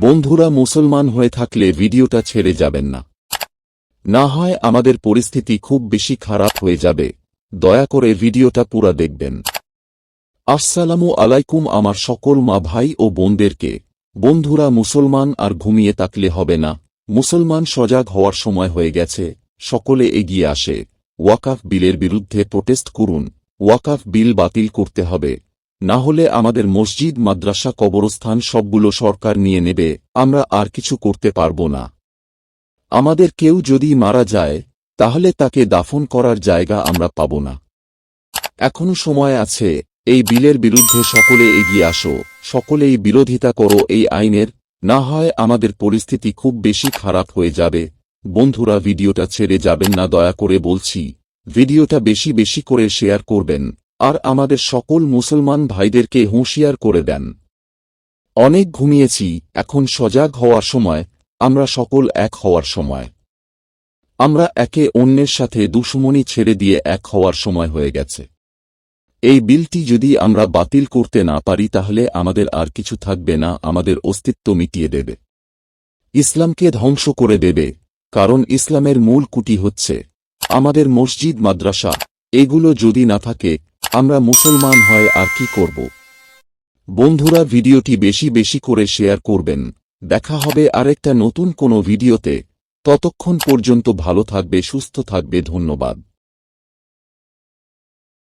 বন্ধুরা মুসলমান হয়ে থাকলে ভিডিওটা ছেড়ে যাবেন না। না হয় আমাদের পরিস্থিতি খুব বেশি খারাপ হয়ে যাবে। দয়া করে ভিডিওটা পুরা দেখবেন। আসসালামু আলাইকুম আমার সকল মা ভাই ও বোনদেরকে। বন্ধুরা মুসলমান আর ঘুমিয়ে থাকলে হবে না। মুসলমান সজাগ হওয়ার সময় হয়ে গেছে। সকলে এগিয়ে আসে। ওয়াকাফ বিলের বিরুদ্ধে প্রোটেস্ট করুন। ওয়াকাফ বিল বাতিল করতে হবে। না হলে আমাদের মসজিদ, মাদ্রাসা, কবরস্থান সবগুলো সরকার নিয়ে নেবে, আমরা আর কিছু করতে পারব না। আমাদের কেউ যদি মারা যায়, তাহলে তাকে দাফন করার জায়গা আমরা পাব না। এখনও সময় আছে, এই বিলের বিরুদ্ধে সকলে এগিয়ে আসো, সকলেই বিরোধিতা করো এই আইনের, না হয় আমাদের পরিস্থিতি খুব বেশি খারাপ হয়ে যাবে। বন্ধুরা, ভিডিওটা ছেড়ে যাবেন না, দয়া করে বলছি। ভিডিওটা বেশি বেশি করে শেয়ার করবেন। আর আমাদের সকল মুসলমান ভাইদেরকে হুঁশিয়ার করে দেন। অনেক ঘুমিয়েছি, এখন সজাগ হওয়ার সময়, আমরা সকল এক হওয়ার সময়। আমরা একে অন্যের সাথে দুশ্মনী ছেড়ে দিয়ে এক হওয়ার সময় হয়ে গেছে। এই বিলটি যদি আমরা বাতিল করতে না পারি, তাহলে আমাদের আর কিছু থাকবে না, আমাদের অস্তিত্ব মিটিয়ে দেবে। ইসলামকে ধ্বংস করে দেবে, কারণ ইসলামের মূল কুটি হচ্ছে আমাদের মসজিদ, মাদ্রাসা। এগুলো যদি না থাকে আমরা মুসলমান হয় আর কি করব? বন্ধুরা ভিডিওটি বেশি বেশি করে শেয়ার করবেন। দেখা হবে আরেকটা নতুন কোনো ভিডিওতে। ততক্ষণ পর্যন্ত ভালো থাকবে, সুস্থ থাকবে, ধন্যবাদ।